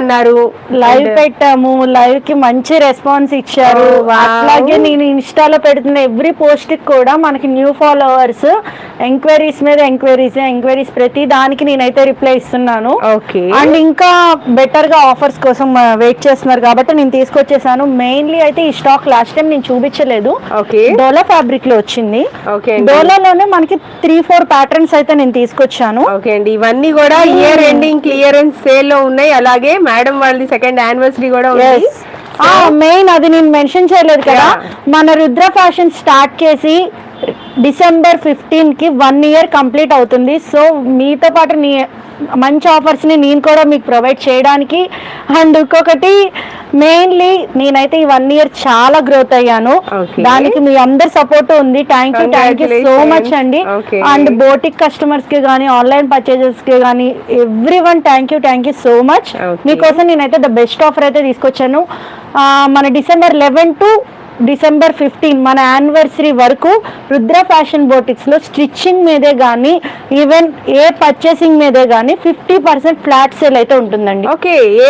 అన్నారు. లైవ్ పెట్టాము. లైవ్కి మంచి రెస్పాన్స్ ఇచ్చారు. Oh. అట్లాగే నేను ఇన్స్టాలో పెడుతున్న ఎవ్రీ పోస్ట్కి కూడా మనకి న్యూ ఫాలోవర్స్ ఎంక్వైరీస్ మీద ఎంక్వైరీస్ ఎంక్వైరీస్ ప్రతి దానికి నేనైతే రిప్లై ఇస్తున్నాను. ఓకే అండ్ ఇంకా బెటర్గా ఆఫర్స్ కోసం వెయిట్ చేస్తున్నారు కాబట్టి నేను తీసుకొచ్చేసాను. మెయిన్లీ అయితే ఈ స్టాక్ లాస్ట్ టైం నేను చూపించలేదు. ఓకే డోలా ఫ్యాబ్రిక్లో వచ్చింది. డోలాలోనే మనకి త్రీ ఫోర్ ప్యాటర్న్స్ అయితే నేను తీసుకొచ్చాను. ఓకే అండి. ఇవన్నీ కూడా ఇయర్ ఎండింగ్ క్లియరెన్స్ సేల్లో ఉన్నాయి. అలాగే మేడం వాళ్ళది సెకండ్ యానివర్సరీ కూడా ఉంది. మెయిన్ అది నేను మెన్షన్ చేయలేదు కదా. మన రుద్ర ఫ్యాషన్ స్టార్ట్ చేసి డిసెంబర్ ఫిఫ్టీన్కి వన్ ఇయర్ కంప్లీట్ అవుతుంది సో మీతో పాటు నీ మంచి ఆఫర్స్ని నేను కూడా మీకు ప్రొవైడ్ చేయడానికి అండ్ ఇంకొకటి మెయిన్లీ నేనైతే ఈ వన్ ఇయర్ చాలా గ్రోత్ అయ్యాను. దానికి మీ అందరి సపోర్ట్ ఉంది thank you thank you so. Much అండి. అండ్ బోటిక్ కస్టమర్స్కి కానీ ఆన్లైన్ పర్చేజెస్కి కానీ every one thank you thank you so much. మీకోసం నేనైతే ద బెస్ట్ ఆఫర్ అయితే తీసుకొచ్చాను మన December eleven to December fifteen మన యానివర్సరీ వరకు రుద్ర ఫ్యాషన్ బోటిక్స్లో స్టిచ్చింగ్ మీదే కానీ ఈవెన్ ఏ పర్చేసింగ్ మీదే కానీ ఫిఫ్టీ పర్సెంట్ ఫ్లాట్ సేల్ అయితే ఉంటుందండి. ఓకే ఏ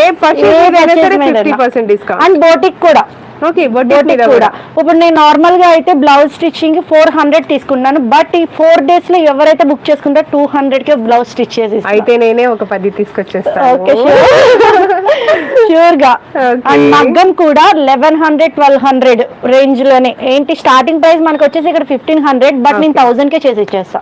అండ్ బోటిక్ కూడా. ఓకే బొడ్డి బోటిక్ కూడా. ఇప్పుడు నేను నార్మల్గా అయితే బ్లౌజ్ స్టిచ్చింగ్ ఫోర్ హండ్రెడ్ తీసుకున్నాను బట్ ఈ ఫోర్ డేస్లో ఎవరైతే బుక్ చేసుకుంటారో టూ హండ్రెడ్కి బ్లౌజ్ స్టిచ్ చేసి అయితే నేనే ఒక పది తీసుకొచ్చేస్తాను. షూర్గా. అండ్ మగ్గం కూడా లెవెన్ హండ్రెడ్ ట్వెల్వ్ హండ్రెడ్ రేంజ్లోనే. ఏంటి స్టార్టింగ్ ప్రైస్ మనకు వచ్చేసి ఇక్కడ ఫిఫ్టీన్ హండ్రెడ్ బట్ నేను థౌసండ్ కే చేసి ఇచ్చేస్తా.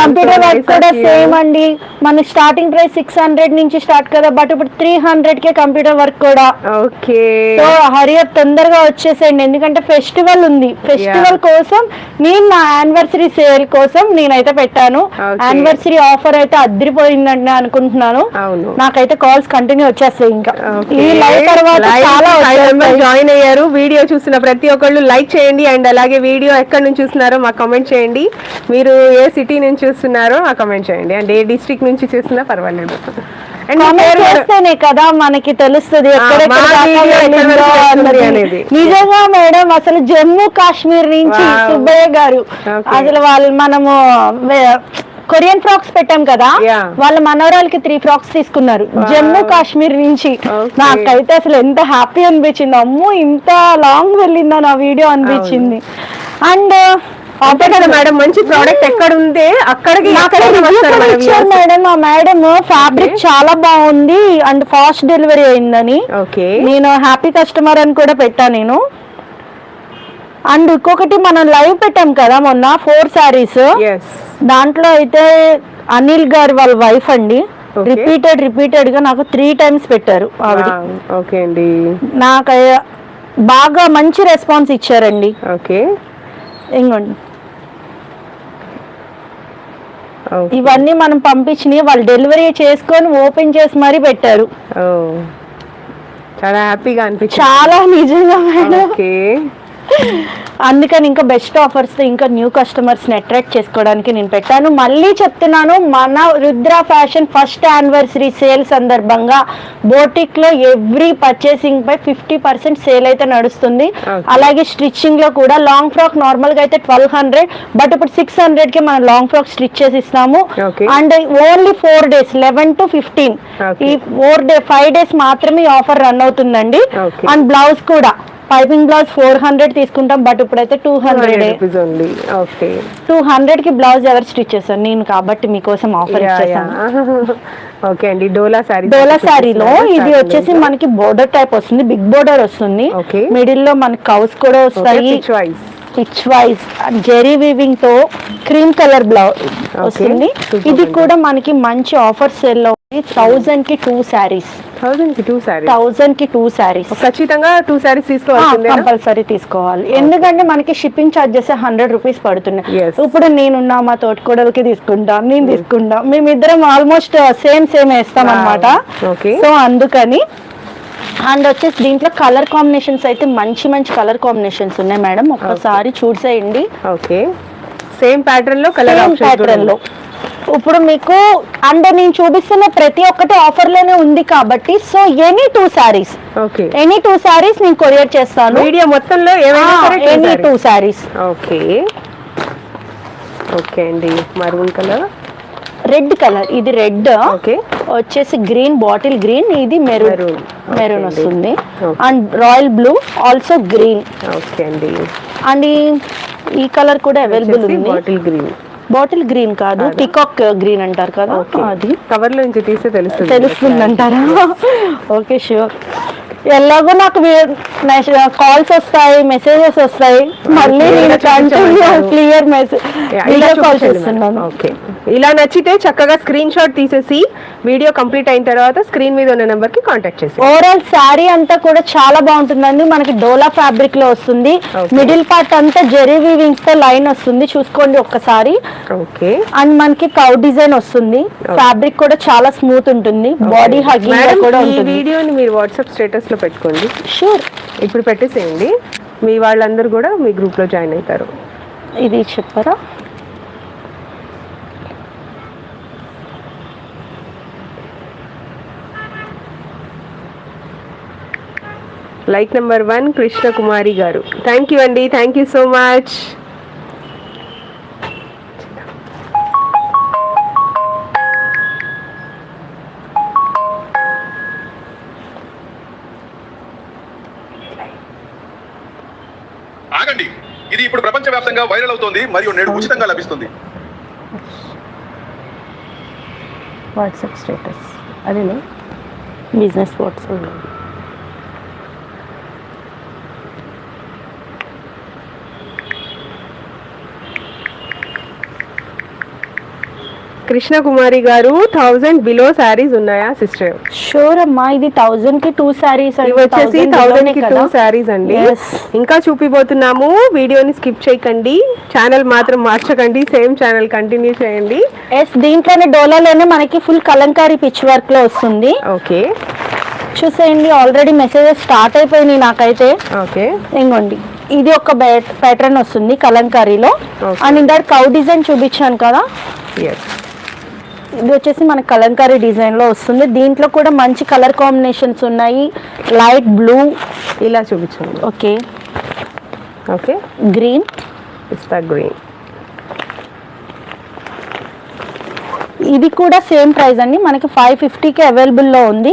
కంప్యూటర్ వర్క్ కూడా సేమ్ అండి. మన స్టార్టింగ్ ప్రైస్ సిక్స్ హండ్రెడ్ నుంచి స్టార్ట్ కదా బట్ ఇప్పుడు త్రీ హండ్రెడ్ కే కంప్యూటర్ వర్క్ కూడా. ఓకే సో హరియర్ తొందరగా వచ్చేసేయండి. ఎందుకంటే ఫెస్టివల్ ఉంది. ఫెస్టివల్ కోసం నేను నా యానివర్సరీ సేల్ కోసం నేనైతే పెట్టాను. యానివర్సరీ ఆఫర్ అయితే అదిరిపోయిందండి అనుకుంటున్నాను. నాకైతే కాల్స్ కంటిన్యూ వచ్చేస్తాయి ఇంకా. ఈ లైవ్ తర్వాత చాలా. జాయిన్ అయ్యారు. వీడియో చూస్తున్న ప్రతి ఒక్కళ్ళు లైక్ చేయండి అండ్ అలాగే వీడియో ఎక్కడి నుంచి చూస్తున్నారో మాకు కమెంట్ చేయండి. మీరు ఏ సిటీ నుంచి చూస్తున్నారో ఆ కమెంట్ చేయండి. అండ్ ఏ డిస్ట్రిక్ట్ నుంచి చూస్తున్నా పర్వాలేదు. చేస్తేనే కదా మనకి తెలుస్తుంది. నిజంగా మేడం అసలు జమ్మూ కాశ్మీర్ నుంచి. సుబ్బయ్య గారు. అసలు వాళ్ళు మనము కొరియన్ ఫ్రాక్స్ పెట్టాం కదా. వాళ్ళ మనవరాలకి త్రీ ఫ్రాక్స్ తీసుకున్నారు. జమ్మూ కాశ్మీర్ నుంచి. నాకైతే అసలు ఎంత హ్యాపీ అనిపించింది అమ్మో ఇంత లాంగ్ వెళ్ళిందా నా వీడియో అనిపించింది. అండ్ అంతే కదా మేడం మంచి ప్రోడక్ట్ ఎక్కడ ఉందే అక్కడికి మేడం మేడం మా మేడం ఫ్యాబ్రిక్ చాలా బాగుంది అండ్ ఫాస్ట్ డెలివరీ అయిందని. నేను హ్యాపీ కస్టమర్ అని కూడా పెట్టా నేను. అండ్ ఇంకొకటి మనం లైవ్ పెట్టాం కదా మొన్న ఫోర్ శారీస్ దాంట్లో అయితే అనిల్ గారు వాళ్ళ వైఫ్ అండి. రిపీటెడ్ రిపీటెడ్గా నాకు త్రీ టైమ్స్ పెట్టారు ఆవిడ. ఓకే అండి. నాకు బాగా మంచి రెస్పాన్స్ ఇచ్చారండి. ఓకే ఇంకోండి ఇవన్నీ మనం పంపించినవి వాళ్ళు డెలివరీ చేసుకొని ఓపెన్ చేసి మరీ పెట్టారు. చాలా హ్యాపీగా అనిపించింది. చాలా నిజంగా ఓకే అందుకని ఇంకా బెస్ట్ ఆఫర్స్ ఇంకా న్యూ కస్టమర్స్ని అట్రాక్ట్ చేసుకోవడానికి నేను పెట్టాను మళ్ళీ చెప్తున్నాను మన Rudra fashion first anniversary sale సందర్భంగా బోటిక్లో ఎవ్రీ పర్చేసింగ్ పై ఫిఫ్టీ పర్సెంట్ సేల్ అయితే నడుస్తుంది. అలాగే స్టిచ్చింగ్లో కూడా లాంగ్ ఫ్రాక్ నార్మల్గా అయితే ట్వెల్వ్ హండ్రెడ్ బట్ ఇప్పుడు సిక్స్కి మనం లాంగ్ ఫ్రాక్ స్టిచ్ చేసి ఇస్తాము. And only four days eleven to fifteen. ఈ ఫోర్ డే ఫైవ్ డేస్ మాత్రమే ఆఫర్ రన్ అవుతుందండి. అండ్ బ్లౌజ్ కూడా పైపింగ్ బ్లౌజ్ ఫోర్ హండ్రెడ్ తీసుకుంటాం బట్ ఇప్పుడైతే two hundred. Only okay two హండ్రెడ్కి బ్లౌజ్ ఎవరు స్టిచ్ చేశారు నేను కాబట్టి మీకోసం ఆఫర్ ఓకే అండి. డోలా సారీ డోలా శారీలో ఇది వచ్చేసి మనకి బోర్డర్ టైప్ వస్తుంది బిగ్ బోర్డర్ వస్తుంది. మిడిల్లో మనకి కౌస్ కూడా వస్తాయి. చాయిస్ పిచ్ వైజ్ జెరీ వీవింగ్తో క్రీమ్ కలర్ బ్లౌజ్ వస్తుంది. ఇది. కూడా మనకి మంచి ఆఫర్ సేల్లో ఉంది. థౌజండ్కి టూ శారీస్ థౌసండ్కి టూ సారీ థౌజండ్కి టూ శారీస్ ఖచ్చితంగా టూ సారీస్ తీసుకోవాల్సిందే కంపల్సరీ తీసుకోవాలి. ఎందుకంటే మనకి షిప్పింగ్ చార్జెస్ హండ్రెడ్ రూపీస్ పడుతున్నాయి. ఇప్పుడు నేనున్నా మా తోటికోడలకి తీసుకుంటా నేను తీసుకుంటా మేమిద్దరం ఆల్మోస్ట్ సేమ్ సేమ్ వేస్తాం అనమాట. సో అందుకని అండ్ వచ్చేసి దీంట్లో కలర్ కాంబినేషన్స్ అయితే మంచి మంచి కలర్ కాంబినేషన్స్ ఉన్నాయి మేడం. ఒక్కసారి చూసేయండి. ఓకే సేమ్ ప్యాటర్న్లో కలర్ ప్యాటర్న్లో. ఇప్పుడు మీకు అంటే నేను చూపిస్తున్న ప్రతి ఒక్కటి ఆఫర్లోనే ఉంది కాబట్టి so any two saris okay any two saris నేను కొరియర్ చేస్తాను. వీడియో మొత్తంలో any. Two saris okay okay అండి. Maroon colour red colour. ఇది రెడ్. ఓకే. వచ్చేసి గ్రీన్ బాటిల్ గ్రీన్ ఇది మెరూన్. మెరూన్. వస్తుంది. And royal blue also green okay అండి. And ఈ- కలర్ కూడా అవైలబుల్ ఉంది. Bottle green. బాటిల్ గ్రీన్ కాదు పికాక్ గ్రీన్ అంటారు కదా అది. కవర్లో నుంచి తీస్తే తెలుస్తుంది. తెలుస్తుంది అంటారా ఓకే షూర్ ఎలాగో నాకు కాల్స్ వస్తాయి మెసేజెస్ వస్తాయి. మళ్ళీ నేను. క్లియర్ మెసేజ్ ఇలా కాల్ చేస్తున్నాను. ఓకే ఇలా నచ్చితే చక్కగా స్క్రీన్ షాట్ తీసేసి వీడియో కంప్లీట్ అయిన తర్వాత స్క్రీన్ మీద ఉన్న నెంబర్కి కాంటాక్ట్ చేసి ఓవరాల్ శారీ అంతా కూడా చాలా బాగుంటుందండి. మనకి డోలా ఫ్యాబ్రిక్లో వస్తుంది. మిడిల్ పార్ట్ అంతా జెరీ వీవింగ్స్తో లైన్ వస్తుంది. చూసుకోండి ఒక్కసారి. ఓకే అండ్ మనకి కౌ డిజైన్ వస్తుంది. ఫ్యాబ్రిక్ కూడా చాలా స్మూత్ ఉంటుంది. బాడీ హగ్గింగ్ కూడా ఉంటుంది. వీడియోని మీరు వాట్సాప్ స్టేటస్లో పెట్టుకోండి. షూర్ ఇప్పుడు పెట్టేసేయండి. మీ వాళ్ళందరూ కూడా మీ గ్రూప్లో జాయిన్ అవుతారు. ఇది చెప్పరా? Like number one Krishna Kumari గారు. థ్యాంక్ యూ అండి. థ్యాంక్ యూ సో మచ్ ప్రపంచవ్యాప్తంగా వైరల్ అవుతోంది మరియు నేడు ఉచితంగా లభిస్తుంది. వాట్సాప్ స్టేటస్ అదేనా బిజినెస్ వాట్స్ కృష్ణ కుమారి గారు థౌజండ్ బిలో శారీస్ ఉన్నాయా సిస్టర్ షూర్ అమ్మా ఇది థౌజండ్కి టూ శారీస్ ఇవి వచ్చేసి థౌజండ్కి టూ శారీస్ అండి. ఇంకా చూపిపోతున్నాము వీడియోని స్కిప్ చేయకండి. ఛానల్ మాత్రం మార్చకండి సేమ్ ఛానల్ కంటిన్యూ చేయండి. ఎస్ దీంట్లోనే డోలాలోనే మనకి ఫుల్ కలంకారీ పిచ్ వర్క్లో వస్తుంది. ఓకే చూసేయండి ఆల్రెడీ మెసేజెస్ స్టార్ట్ అయిపోయినాయి నాకైతే. ఓకే ఇంకోండి ఇది ఒక ప్యాటర్న్ వస్తుంది కలంకారీలో. అండ్ ఇందాక కౌ డిజైన్ చూపించాను కదా. ఇది వచ్చేసి మన కలంకారీ డిజైన్లో వస్తుంది. దీంట్లో కూడా మంచి కలర్ కాంబినేషన్స్ ఉన్నాయి. Light blue. ఇలా చూపించండి. ఓకే. ఓకే. గ్రీన్. పిస్తా గ్రీన్. ఇది కూడా సేమ్ ప్రైస్ అండి. మనకి ఫైవ్ ఫిఫ్టీకి అవైలబుల్లో ఉంది.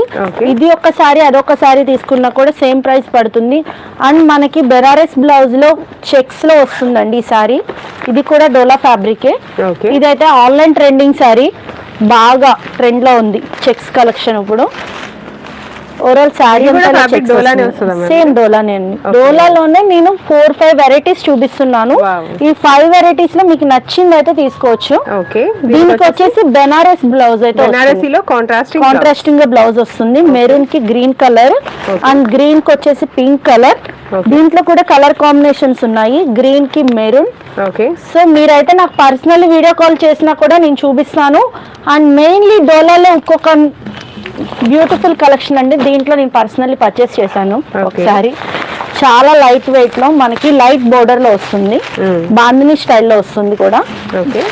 ఇది ఒక్కసారి అదొక సారీ తీసుకున్నా కూడా సేమ్ ప్రైస్ పడుతుంది. అండ్ మనకి బెనారస్ బ్లౌజ్లో చెక్స్లో వస్తుందండి ఈ సారీ ఇది కూడా డోలా ఫ్యాబ్రికే. ఇదైతే ఆన్లైన్ ట్రెండింగ్ సారీ బాగా ట్రెండ్లో ఉంది. చెక్స్ కలెక్షన్ ఇప్పుడు. ఓవరాల్ శారీ? సేమ్ డోలానే అండి. డోలాలోనే నేను ఫోర్ ఫైవ్ వెరైటీస్ చూపిస్తున్నాను. ఈ ఫైవ్ వెరైటీస్లో మీకు నచ్చింది అయితే తీసుకోవచ్చు. ఓకే దీనికి వచ్చేసి బెనారస్ బ్లౌజ్ అయితే కాంట్రాస్టింగ్గా బ్లౌజ్ వస్తుంది. మెరూన్కి గ్రీన్ కలర్. అండ్ గ్రీన్కి వచ్చేసి పింక్ కలర్. దీంట్లో కూడా కలర్ కాంబినేషన్స్ ఉన్నాయి. గ్రీన్కి మెరూన్ ఓకే సో మీరైతే నాకు పర్సనల్ వీడియో కాల్ చేసినా కూడా నేను చూపిస్తాను. అండ్ మెయిన్లీ డోలాలో ఇంకొక బ్యూటిఫుల్ కలెక్షన్ అండి. దీంట్లో నేను పర్సనల్లీ పర్చేస్ చేశాను. ఒకసారి. చాలా లైట్ వెయిట్లో మనకి లైట్ బోర్డర్లో వస్తుంది. బాందిని స్టైల్లో వస్తుంది కూడా. ఓకే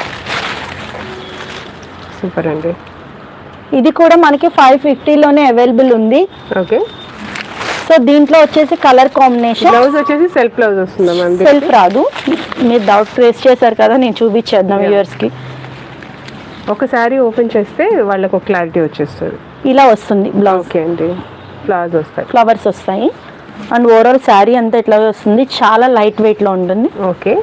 సూపర్ అండి. ఇది కూడా మనకి ఫైవ్ ఫిఫ్టీలోనే అవైలబుల్ ఉంది. ఓకే సో దీంట్లో వచ్చేసి కలర్ కాంబినేషన్ బ్లౌజ్ వచ్చేసి సెల్ఫ్ బ్లౌజ్ వస్తుందా మనది సెల్ఫ్ రాదు. మీరు డౌట్ ట్రేస్ చేశారు కదా నేను చూపించేద్దాం. వ్యూవర్స్కి. ఒక శారీ ఓపెన్ చేస్తే వాళ్ళకు ఒక క్లారిటీ వచ్చేస్తుంది. ఇలా వస్తుంది బ్లౌజ్ ఓకే అండి. ఫ్లవర్స్ వస్తాయి. ఫ్లవర్స్ వస్తాయి. అండ్ ఓవరాల్ శారీ అంతా ఇట్లా వస్తుంది. చాలా లైట్ వెయిట్లో ఉంటుంది. ఓకే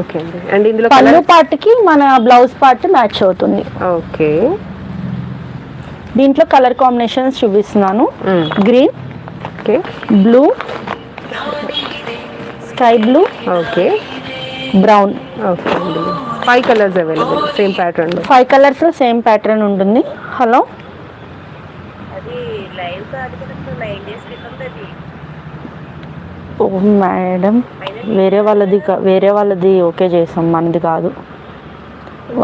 ఓకే అండి. అండ్ ఇందులో పళ్ళు కలర్ పార్ట్కి మన బ్లౌజ్ పార్ట్ మ్యాచ్ అవుతుంది. ఓకే దీంట్లో కలర్ కాంబినేషన్స్ చూపిస్తున్నాను. Green okay. Blue sky blue okay. Brown okay five colours available same ప్యాటర్న్లో ఫైవ్ కలర్స్లో సేమ్ ప్యాటర్న్ ఉంటుంది. హలో అది లైవ్ కాదు కదా నైన్ డేస్ క్రితం అది. ఓ మేడం వేరే వాళ్ళది వేరే వాళ్ళది ఓకే చేసాం మనది కాదు.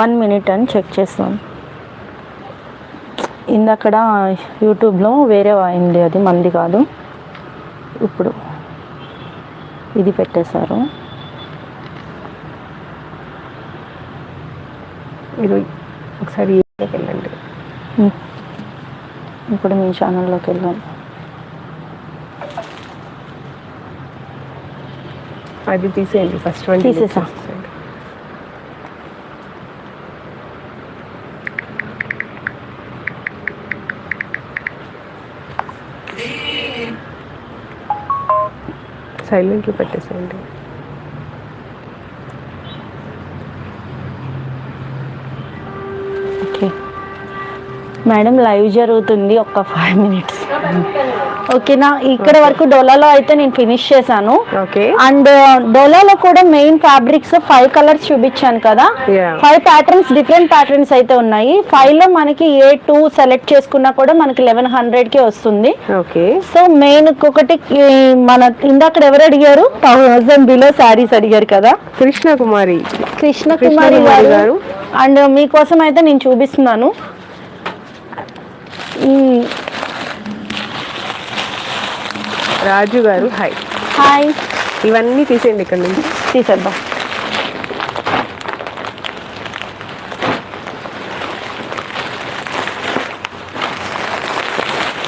వన్ మినిట్ అని చెక్ చేస్తాం ఇందక్కడ యూట్యూబ్లో వేరే అయింది అది? మనది కాదు. ఇప్పుడు ఇది పెట్టేశారు. మీరు ఒకసారి వెళ్ళండి. ఇప్పుడు మీ ఛానల్లోకి వెళ్ళాం అది తీసేయండి. ఫస్ట్ వన్ తీసేసా. సైలెంట్లో పెట్టేసేయండి. ఓకే. మేడం లైవ్ జరుగుతుంది ఒక ఫైవ్ మినిట్స్ ఓకేనా? ఇక్కడ వరకు డోలాలో అయితే నేను ఫినిష్ చేశాను. ఓకే. అండ్ డోలాలో కూడా మెయిన్ ఫ్యాబ్రిక్స్ ఫైవ్ కలర్స్ చూపించాను కదా. ఫైవ్ ప్యాటర్న్స్ డిఫరెంట్ ప్యాటర్న్స్ అయితే ఉన్నాయి. ఫైవ్లో మనకి ఏ టూ సెలెక్ట్ చేసుకున్నా కూడా మనకి లెవెన్ హండ్రెడ్కి వస్తుంది. ఓకే. సో మెయిన్ ఒకటి మన ఇందాక ఎవరు అడిగారు? థౌసండ్ బిలో శారీస్ అడిగారు కదా. కృష్ణ కుమారి కృష్ణ కుమారి గారు. గారు. అండ్ మీకోసం అయితే నేను చూపిస్తున్నాను. ఈ రాజు గారు. హాయ్ హాయ్ ఇవన్నీ తీసేయండి ఇక్కడ నుంచి. తీసేద్దాం.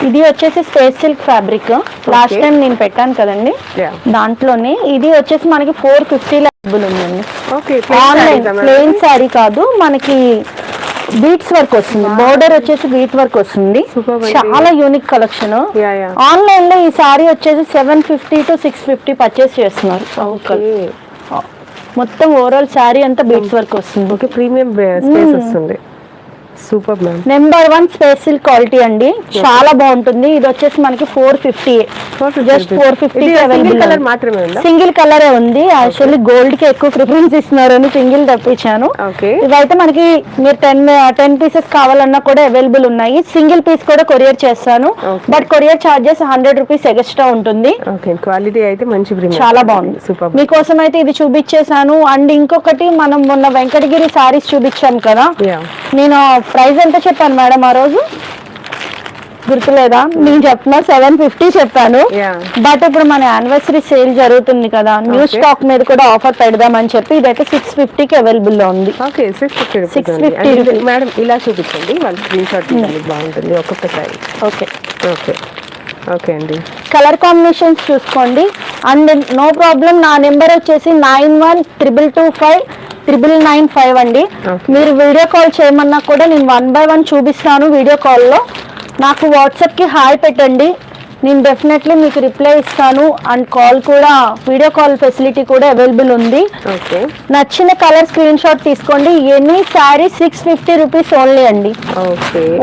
ఇది వచ్చేసి space silk fabric. Last. Time నేను పెట్టాను కదండి. దాంట్లోనే ఇది వచ్చేసి మనకి ఫోర్ ఫిఫ్టీ అవైలబుల్ ఉందండి. ఆన్లైన్ ప్లెయిన్ శారీ కాదు. మనకి బీట్స్ వర్క్ వస్తుంది. బోర్డర్ వచ్చేసి బీట్ వర్క్ వస్తుంది. చాలా యూనిక్ కలెక్షన్. ఆన్లైన్లో ఈ సారీ వచ్చేసి seven fifty to six fifty purchase చేస్తున్నారు. మొత్తం ఓవరాల్ శారీ అంతా బీట్స్ వర్క్ వస్తుంది. ఓకే ప్రీమియం స్పేస్ వస్తుంది. Super ma'am. Number one space silk quality అండి. చాలా బాగుంటుంది. ఇది వచ్చేసి మనకి four fifty. Just four fifty single colour మాత్రమే ఉందా? సింగిల్ కలరే ఉంది. యాక్చువల్లీ గోల్డ్కి ఎక్కువ ప్రిఫరెన్స్ ఇస్తున్నారని సింగిల్ తెప్పించాను. ఇవైతే మనకి మీరు టెన్ టెన్ పీసెస్ కావాలన్నా కూడా అవైలబుల్ ఉన్నాయి. సింగిల్ పీస్ కూడా కొరియర్ చేస్తాను. But courier charges hundred rupees extra ఉంటుంది. క్వాలిటీ అయితే మంచి చాలా బాగుంది. సూపర్ మీకోసం అయితే ఇది చూపించేశాను. అండ్ ఇంకొకటి మనం మొన్న వెంకటగిరి సారీస్ చూపించాం కదా. నేను ప్రైస్ ఎంత చెప్పాను మేడం ఆ రోజు? గుర్తులేదా? నేను చెప్తున్నా సెవెన్ ఫిఫ్టీ చెప్పాను. బట్ ఇప్పుడు మన యానివర్సరీ సేల్ జరుగుతుంది కదా. న్యూ. స్టాక్ మీద కూడా ఆఫర్ పెడదామని చెప్పి ఇదైతే సిక్స్ ఫిఫ్టీకి అవైలబుల్లో ఉంది. Okay six fifty 650 rupees. Madam ఇలా చూపించండి. వాళ్ళు స్క్రీన్ షాట్ తీయండి. బాగుంటుంది. ఒక్కొక్కసారి ఓకే ఓకే ఓకే అండి. కలర్ కాంబినేషన్స్ చూసుకోండి. అండ్ నో ప్రాబ్లం నా నెంబర్ వచ్చేసి nine one triple two five triple nine five అండి. మీరు వీడియో కాల్ చేయమన్నా కూడా నేను వన్ బై వన్ చూపిస్తాను వీడియో కాల్లో నాకు వాట్సాప్కి హాయ్ పెట్టండి. నేను డెఫినెట్లీ మీకు రిప్లై ఇస్తాను. అండ్ కాల్ కూడా వీడియో కాల్ ఫెసిలిటీ కూడా అవైలబుల్ ఉంది. నచ్చిన కలర్ స్క్రీన్ షాట్ తీసుకోండి. Any sari six fifty rupees only అండి.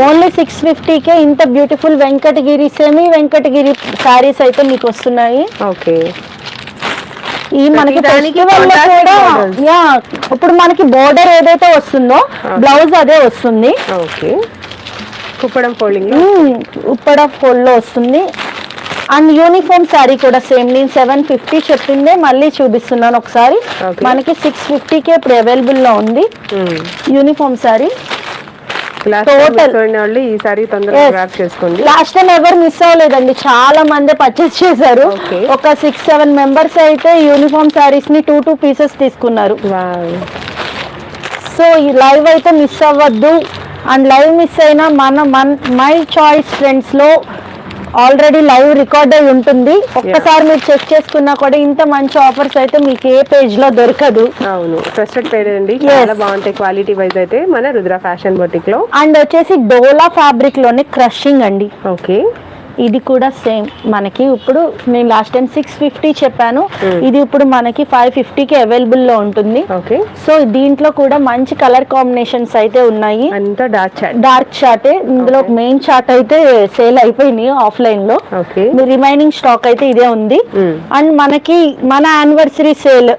ఓన్లీ సిక్స్ ఫిఫ్టీకే ఇంత బ్యూటిఫుల్ వెంకటగిరి సెమీ వెంకటగిరి శారీస్ అయితే మీకు వస్తున్నాయి. ఓకే ఈ మనకి లో. యా ఇప్పుడు మనకి బోర్డర్ ఏదైతే వస్తుందో బ్లౌజ్ అదే వస్తుంది. ఓకే. కుప్పడం ఫోల్డింగ్ ఉప్పడ ఫోల్లో వస్తుంది. అండ్ యూనిఫామ్ శారీ కూడా సేమ్ నేను సెవెన్ ఫిఫ్టీ చెప్పిందే మళ్ళీ చూపిస్తున్నాను ఒకసారి. మనకి సిక్స్ ఫిఫ్టీకే ఇప్పుడు అవైలబుల్లో ఉంది. Uniform sari last Total. వాళ్ళు ఈసారి తొందరగా Yes. గ్రాప్ చేసుకోండి లాస్ట్ టైం ఎవరు మిస్ అవ్వలేదండి చాలా మంది పర్చేస్ చేశారు. ఒక సిక్స్ సెవెన్ మెంబర్స్ అయితే యూనిఫామ్ శారీస్ని టూ టూ పీసెస్ తీసుకున్నారు సో ఈ లైవ్ అయితే మిస్ అవ్వద్దు అండ్ లైవ్ మిస్ అయినా మన మన్ మై చాయిస్ ఫ్రెండ్స్లో ఆల్రెడీ లైవ్ రికార్డ్ అయి ఉంటుంది. ఒక్కసారి మీరు చెక్ చేసుకున్నా కూడా ఇంత మంచి ఆఫర్స్ అయితే మీకు ఏ పేజ్లో దొరకదు. అవును. ట్రస్టెడ్ పేడ్ అండి. చాలా బాగుంటాయి క్వాలిటీ వైజ్ అయితే మన రుద్ర ఫ్యాషన్ బొటిక్లో అండ్ వచ్చేసి డోలా ఫ్యాబ్రిక్లోనే క్రషింగ్ అండి. ఓకే. ఇది కూడా సేమ్ మనకి ఇప్పుడు నేను లాస్ట్ టైం సిక్స్ ఫిఫ్టీ చెప్పాను. ఇది ఇప్పుడు మనకి ఫైవ్ ఫిఫ్టీకి అవైలబుల్లో ఉంటుంది. ఓకే సో దీంట్లో కూడా మంచి కలర్ కాంబినేషన్స్ అయితే ఉన్నాయి. డార్క్ చాట్ చార్టే ఇందులో మెయిన్ చార్ట్ అయితే సేల్ అయిపోయినాయి ఆఫ్లైన్లో. రిమైనింగ్ స్టాక్ అయితే ఇదే ఉంది. అండ్ మనకి మన యానివర్సరీ సేల్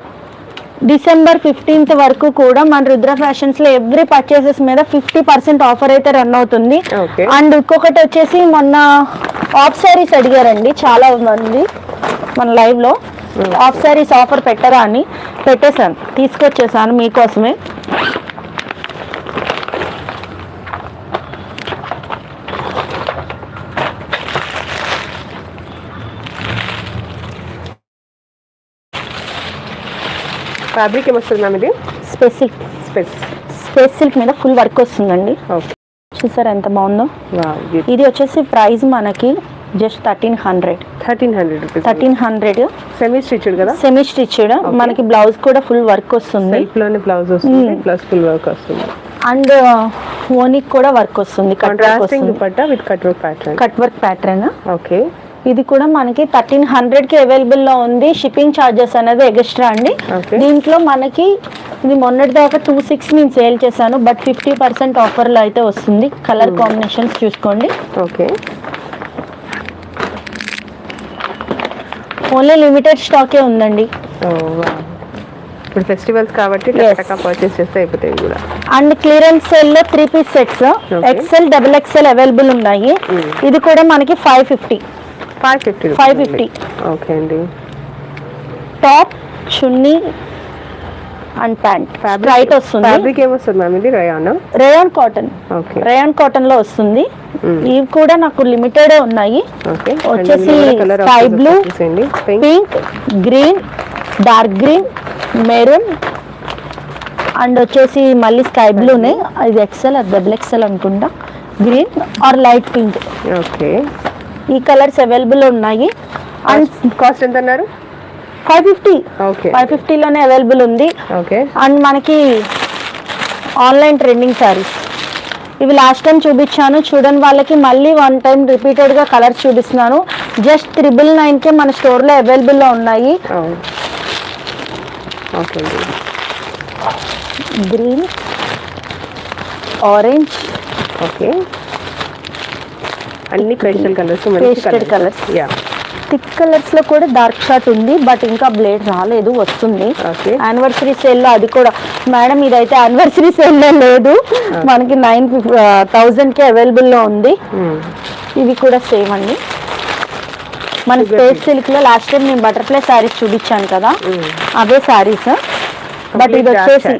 డిసెంబర్ ఫిఫ్టీన్త్ వరకు కూడా మన రుద్ర ఫ్యాషన్స్లో ఎవ్రీ పర్చేసెస్ మీద ఫిఫ్టీ పర్సెంట్ ఆఫర్ అయితే రన్ అవుతుంది. అండ్ ఇంకొకటి వచ్చేసి మొన్న ఆఫ్ సారీస్ అడిగారండి చాలా మంది మన లైవ్లో. ఆఫ్ సారీస్ ఆఫర్ పెట్టరా అని పెట్టేశాను తీసుకొచ్చేసాను మీకోసమే. ఫ్యాబ్రిక్ ఏమొస్తుంది మ్యామ్ ఇది? స్పెసిఫిక్ స్పెస్ స్పేస్ సిల్క్ మీద ఫుల్ వర్క్ వస్తుందండి. ఓకే చూసారా ఎంత బాగుందో? ఇది వచ్చేసి ప్రైస్ మనకి just thirteen hundred thirteen hundred thirteen hundred semi stitched కదా? సెమీ స్టిచ్డ్ మనకి బ్లౌజ్ కూడా ఫుల్ వర్క్ వస్తుంది. బ్లౌజ్ వస్తుంది ప్లస్ ఫుల్ వర్క్ వస్తుంది. అండ్ ఓనికి కూడా వర్క్ వస్తుంది cut work cut work pattern cut work pattern okay ఇది కూడా మనకి థర్టీన్ హండ్రెడ్కి అవైలబుల్లో ఉంది. షిప్పింగ్ ఛార్జెస్ అనేది ఎక్స్ట్రా అండి. దీంట్లో మనకి ఇది మొన్నటి దాకా టూ సిక్స్ నేను సేల్ చేశాను బట్ ఫిఫ్టీ పర్సెంట్ ఆఫర్లో అయితే వస్తుంది. కలర్ కాంబినేషన్స్ చూసుకోండి. ఓకే ఓన్లీ లిమిటెడ్ స్టాకే ఉందండి. Wow. ఇప్పుడు ఫెస్టివల్స్ కాబట్టి పర్చేస్ చేస్తే అయిపోతాయి కూడా. అండ్ క్లియరెన్స్ సెల్లో three piece sets excel double excel available ఉన్నాయి. ఇది కూడా మనకి five fifty five fifty 550. Okay అండి top chunni and pant fabric వస్తుంది. ఫ్యాబ్రిక్ ఏమొస్తుంది మ్యామ్ ఇది రయానా రేయాన్ కాటన్ ఓకే రేయాన్ కాటన్లో వస్తుంది. ఇవి కూడా నాకు లిమిటెడ్ ఉన్నాయి. ఓకే వచ్చేసి చూసేయండి. Pink pink green dark green maroon and వచ్చేసి మళ్ళీ స్కై బ్లూనే ఇది ఎక్సెల్ అది డబుల్ ఎక్సెల్ అనుకుంటా. Green or light pink okay ఈ కలర్స్ అవైలబుల్ ఉన్నాయి. అండ్ కాస్ట్ ఎంత అన్నారు? ఫైవ్ ఫిఫ్టీ ఓకే ఫైవ్ ఫిఫ్టీలోనే అవైలబుల్ ఉంది. ఓకే అండ్ మనకి ఆన్లైన్ ట్రెండింగ్ సారీస్ ఇవి లాస్ట్ టైం చూపించాను. చూడని వాళ్ళకి మళ్ళీ వన్ టైం రిపీటెడ్గా కలర్స్ చూపిస్తున్నాను. జస్ట్ త్రిబుల్ నైన్కే మన స్టోర్లో అవైలబుల్లో ఉన్నాయి. గ్రీన్ ఆరెంజ్ ఓకే అన్ని pastel colours colours. Yeah thick కలర్స్లో కూడా డార్క్ షార్ట్ ఉంది బట్ ఇంకా బ్లేడ్ రాలేదు వస్తుంది. యానివర్సరీ సేల్లో అది కూడా మేడం ఇదైతే యానివర్సరీ సేల్లో లేదు. మనకి నైన్ థౌజండ్కి అవైలబుల్లో ఉంది. ఇవి కూడా సేమ్ అండి. మన స్పేస్ సిల్క్లో లాస్ట్ టైం నేను బటర్ఫ్లై శారీస్ చూపించాను కదా. అవే శారీస్ బట్ ఇది వచ్చేసి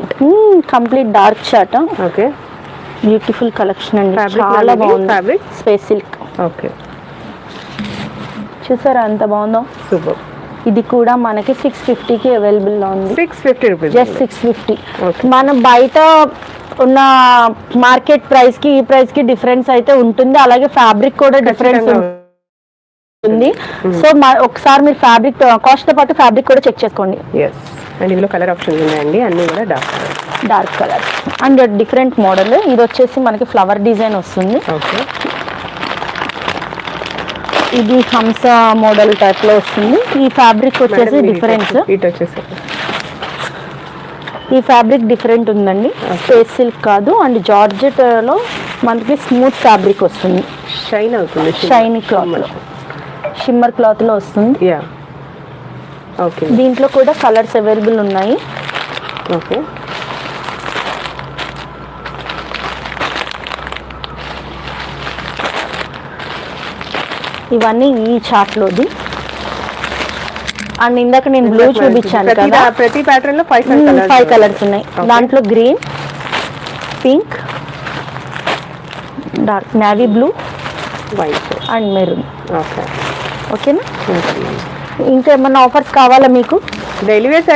complete dark short okay beautiful collection అండి. చాలా బాగుంది? Space silk okay. చూసారా ఎంత బాగుందో? సూపర్. ఇది కూడా మనకి సిక్స్ ఫిఫ్టీకి అవైలబుల్లో ఉంది. Six fifty rupees just six fifty. మన బయట ఉన్న మార్కెట్ ప్రైస్కి ఈ ప్రైస్కి డిఫరెన్స్ అయితే ఉంటుంది. అలాగే ఫ్యాబ్రిక్ కూడా డిఫరెన్స్ ఉంటుంది సో ఒకసారి మీరు ఫ్యాబ్రిక్ కాస్ట్తో పాటు ఫ్యాబ్రిక్ కూడా చెక్ చేసుకోండి. అండ్ ఇందులో కలర్ ఆప్షన్స్ ఉన్నాయండి. అన్ని కూడా dark dark colour and different model ఇది వచ్చేసి మనకి ఫ్లవర్ డిజైన్ వస్తుంది. ఓకే. ఇది హంస మోడల్ టైప్లో వస్తుంది. ఈ ఫ్యాబ్రిక్ వచ్చేసి డిఫరెన్స్ ఈ ఫ్యాబ్రిక్ డిఫరెంట్ ఉందండి. స్పేస్ సిల్క్ కాదు. అండ్ జార్జెట్లో మనకి స్మూత్ ఫ్యాబ్రిక్ వస్తుంది. షైన్ అవుతుంది. షైనీ క్లాత్లో. షిమ్మర్ క్లాత్లో వస్తుంది. యా ఓకే దీంట్లో కూడా కలర్స్ అవైలబుల్ ఉన్నాయి. ఓకే ఇవన్నీ ఈ చార్ట్ లోది. అండ్ ఇందాక నేను బ్లూ చూపించాను ప్రతి కదా. ప్రతి ప్యాటర్న్లో ఫైవ్ కలర్స్ ఫైవ్ కలర్స్ ఉన్నాయి. దాంట్లో green pink dark navy blue white and maroon okay ఓకేనా ఇంకా ఏమన్నా ఆఫర్స్ కావాలా మీకు? డైలీ వేర్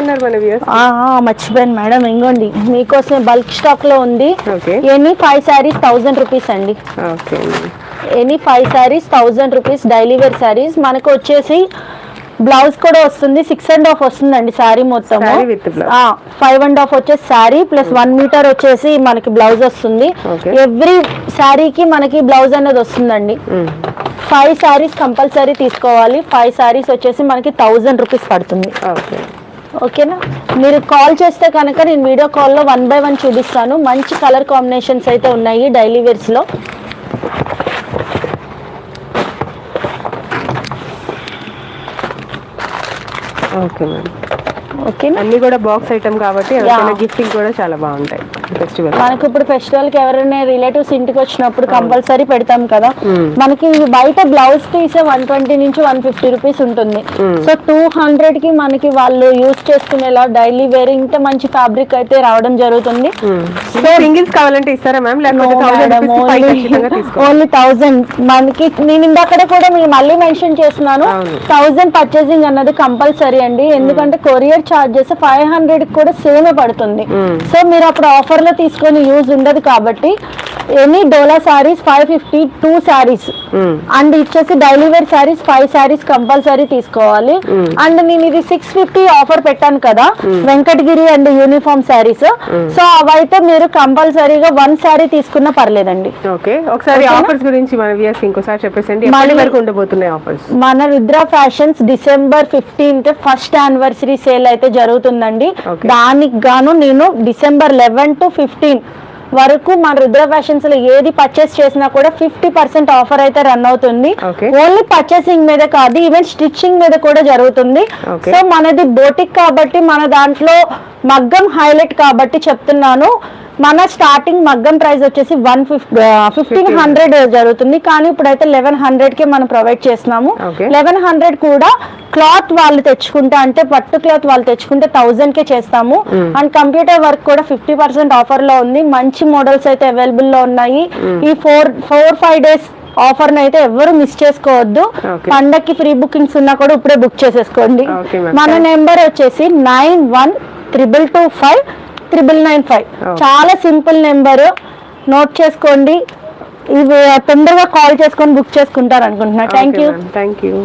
అన్నారు మన వ్యూస్ మర్చిపోయాను మేడం. ఇంకోండి మీకోసం బల్క్ స్టాక్లో ఉంది. Any five saris thousand rupees అండి. ఓకే అండి any five saris thousand rupees daily wear saris మనకు వచ్చేసి బ్లౌజ్ కూడా వస్తుంది. సిక్స్ అండ్ హాఫ్ వస్తుందండి శారీ మొత్తం. ఫైవ్ అండ్ హాఫ్ వచ్చేసి శారీ ప్లస్ వన్ మీటర్ వచ్చేసి మనకి బ్లౌజ్ వస్తుంది. ఎవ్రీ శారీకి మనకి బ్లౌజ్ అనేది వస్తుందండి. ఫైవ్ శారీస్ కంపల్సరీ తీసుకోవాలి. ఫైవ్ శారీస్ వచ్చేసి మనకి థౌజండ్ రూపీస్ పడుతుంది. ఓకే ఓకేనా మీరు కాల్ చేస్తే కనుక నేను వీడియో కాల్లో వన్ బై వన్ చూపిస్తాను. మంచి కలర్ కాంబినేషన్స్ అయితే ఉన్నాయి డైలీ వేర్స్లో ఓకే మేడం ఓకేనా అన్ని కూడా బాక్స్ ఐటమ్ కాబట్టి. గిఫ్టింగ్ కూడా చాలా బాగుంటాయి. ఫెస్టివల్ మనకి ఇప్పుడు ఫెస్టివల్కి ఎవరైనా రిలేటివ్స్ ఇంటికి వచ్చినప్పుడు కంపల్సరీ పెడతాం కదా. మనకి బయట బ్లౌజ్ పీసే వన్ ట్వంటీ నుంచి వన్ ఫిఫ్టీ రూపీస్ ఉంటుంది. సో టూ హండ్రెడ్కి మనకి వాళ్ళు యూజ్ చేసుకునేలా డైలీ వేరింగ్ అంటే మంచి ఫ్యాబ్రిక్ అయితే రావడం జరుగుతుంది. సింగిల్స్ కావాలంటే ఇస్తారా మ్యామ్? థౌసండ్ ఓన్లీ థౌజండ్ మనకి నేను ఇందాక కూడా మీకు మళ్ళీ మెన్షన్ చేస్తున్నాను. థౌజండ్ పర్చేసింగ్ అన్నది కంపల్సరీ అండి. ఎందుకంటే కొరియర్ చార్జెస్ ఫైవ్ హండ్రెడ్ కూడా సేమే పడుతుంది. సో మీరు అప్పుడు ఆఫర్ లో తీసుకొని యూజ్ ఉండదు కాబట్టి any Dola saris five fifty two saris and ఇచ్చేసి daily wear saris five saris compulsory తీసుకోవాలి. అండ్ నేను ఇది సిక్స్ ఫిఫ్టీ ఆఫర్ పెట్టాను కదా Venkatagiri and uniform saris so అవైతే మీరు కంపల్సరీగా వన్ సారీ తీసుకున్నా పర్లేదండి. ఓకే ఒకసారి ఓకేనా? ఆఫర్స్ గురించి మన వ్యూస్ ఇంకోసారి చెప్పేసండి. ఎప్పటి మళ్ళీ- వరకు ఉండబోతున్నాయి ఆఫర్స్ మన Rudra fashions December fifteenth first anniversary sale అయితే జరుగుతుందండి. దానికి గాను నేను డిసెంబర్ లెవెన్ టు ఫిఫ్టీన్ వరకు మన రుద్ర ఫ్యాషన్స్లో ఏది పర్చేస్ చేసినా కూడా ఫిఫ్టీ పర్సెంట్ ఆఫర్ అయితే రన్ అవుతుంది. ఓన్లీ పర్చేసింగ్ మీద కాదు ఈవెన్ స్టిచ్చింగ్ మీద కూడా జరుగుతుంది. సో మనది బోటిక్ కాబట్టి మన దాంట్లో మగ్గం హైలైట్ కాబట్టి చెప్తున్నాను మన స్టార్టింగ్ మగ్గం ప్రైస్ వచ్చేసి వన్ ఫిఫ్టీ ఫిఫ్టీన్ హండ్రెడ్ జరుగుతుంది. కానీ ఇప్పుడైతే లెవెన్ హండ్రెడ్కి మనం ప్రొవైడ్ చేస్తున్నాము. లెవెన్ హండ్రెడ్ కూడా క్లాత్ వాళ్ళు తెచ్చుకుంటే అంటే పట్టు క్లాత్ వాళ్ళు తెచ్చుకుంటే థౌజండ్ కే చేస్తాము. అండ్ కంప్యూటర్ వర్క్ కూడా ఫిఫ్టీ పర్సెంట్ ఆఫర్లో ఉంది. మంచి మోడల్స్ అయితే అవైలబుల్లో ఉన్నాయి. ఈ four four five days offer అయితే ఎవరు మిస్ చేసుకోవద్దు. పండక్కి ఫ్రీ బుకింగ్స్ ఉన్నా కూడా ఇప్పుడే బుక్ చేసేసుకోండి. మన నెంబర్ వచ్చేసి nine one triple two five triple nine five. చాలా సింపుల్ నెంబర్. నోట్ చేసుకోండి. ఇవి తొందరగా కాల్ చేసుకొని బుక్ చేసుకుంటారు అనుకుంటున్నా థ్యాంక్ యూ థ్యాంక్ యూ